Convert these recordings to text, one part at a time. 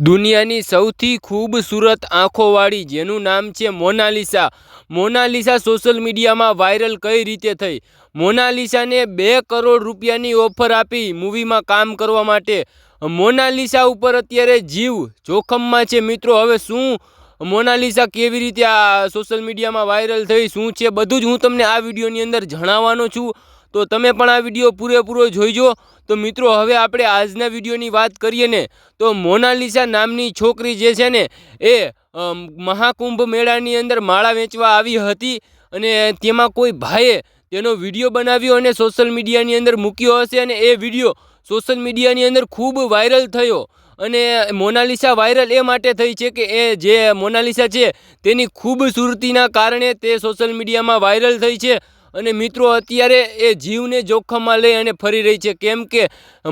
દુનિયાની સૌથી ખૂબસૂરત આંખોવાળી, જેનું નામ છે મોનાલિસા. મોનાલિસા સોશિયલ મીડિયામાં વાયરલ કઈ રીતે થઈ? મોનાલિસાને બે કરોડ રૂપિયાની ઓફર આપી મૂવીમાં કામ કરવા માટે. મોનાલિસા ઉપર અત્યારે જીવ જોખમમાં છે. મિત્રો, હવે શું મોનાલિસા કેવી રીતે આ સોશિયલ મીડિયામાં વાયરલ થઈ? શું છે? બધું જ હું તમને આ વિડીયોની અંદર જણાવવાનો છું. તો તમે પણ આ વીડિયો પૂરેપૂરો જોઈજો. તો મિત્રો, હવે આપણે આજના વિડીયોની વાત કરીએ ને, તો મોનાલિસા નામની છોકરી જે છે ને, એ મહાકુંભ મેળાની અંદર માળા વેચવા આવી હતી અને તેમાં કોઈ ભાઈએ તેનો વીડિયો બનાવ્યો અને સોશિયલ મીડિયાની અંદર મૂક્યો હશે અને એ વીડિયો સોશિયલ મીડિયાની અંદર ખૂબ વાયરલ થયો. અને મોનાલિસા વાયરલ એ માટે થઈ છે કે એ જે મોનાલિસા છે, તેની ખૂબસૂરતીના કારણે તે સોશિયલ મીડિયામાં વાયરલ થઈ છે. અને મિત્રો, અત્યારે એ જીવને જોખમમાં લઈ અને ફરી રહી છે. કેમ કે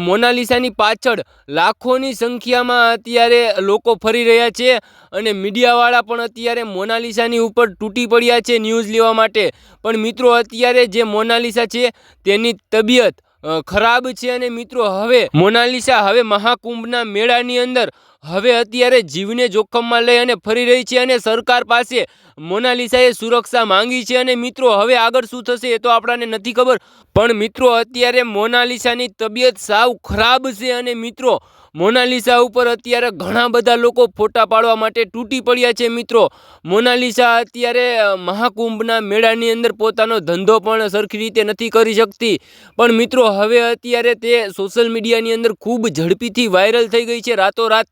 મોનાલિસાની પાછળ લાખોની સંખ્યામાં અત્યારે લોકો ફરી રહ્યા છે અને મીડિયાવાળા પણ અત્યારે મોનાલિસાની ઉપર તૂટી પડ્યા છે ન્યૂઝ લેવા માટે. પણ મિત્રો, અત્યારે જે મોનાલિસા છે તેની તબિયત ખરાબ છે અને મિત્રો, હવે મોનાલિસા હવે મહાકુંભના મેળાની અંદર હવે અત્યારે જીવને જોખમમાં લઈ અને ફરી રહી છે અને સરકાર પાસે મોનાલિસાએ સુરક્ષા માંગી છે અને મિત્રો, હવે આગળ શું થશે એ તો આપણને નથી ખબર, પણ મિત્રો, અત્યારે મોનાલિસાની તબિયત સાવ ખરાબ છે અને મિત્રો, મોનાલિસા ઉપર અત્યારે ઘણા બધા લોકો ફોટા પાડવા માટે તૂટી પડ્યા છે મિત્રો. મોનાલિસા અત્યારે મહાકુંભના મેળાની અંદર પોતાનો ધંધો પણ સરખી રીતે નથી કરી શકતી. પણ મિત્રો, હવે અત્યારે તે સોશિયલ મીડિયાની અંદર ખૂબ ઝડપીથી વાયરલ થઈ ગઈ છે. રાતોરાત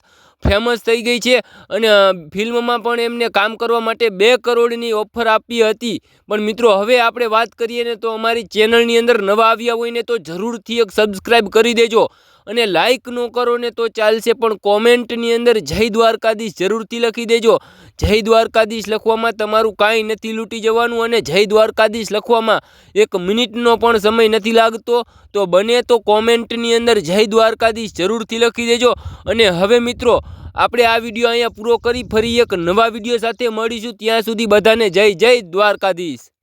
ફેમસ થઈ ગઈ છે અને ફિલ્મમાં પણ એમને કામ કરવા માટે બે કરોડની ઓફર આપી હતી. પણ મિત્રો, હવે આપણે વાત કરીએ ને તો અમારી ચેનલની અંદર નવા આવ્યા હોય ને તો જરૂરથી એક સબસ્ક્રાઈબ કરી દેજો. અને લાઇક ન કરો ને તો ચાલશે. પણ કોમેન્ટની અંદર જય દ્વારકાધીશ જરૂરથી લખી દેજો. જય દ્વારકાધીશ લખવામાં તમારું કાંઈ નથી લૂંટી જવાનું અને જય દ્વારકાધીશ લખવામાં એક મિનિટનો પણ સમય નથી લાગતો. તો બને તો કોમેન્ટની અંદર જય દ્વારકાધીશ જરૂરથી લખી દેજો. અને હવે મિત્રો, આપણે આ વીડિયો અહીંયા પૂરો કરી ફરી એક નવા વીડિયો સાથે મળીશું. ત્યાં સુધી બધાને જય જય દ્વારકાધીશ.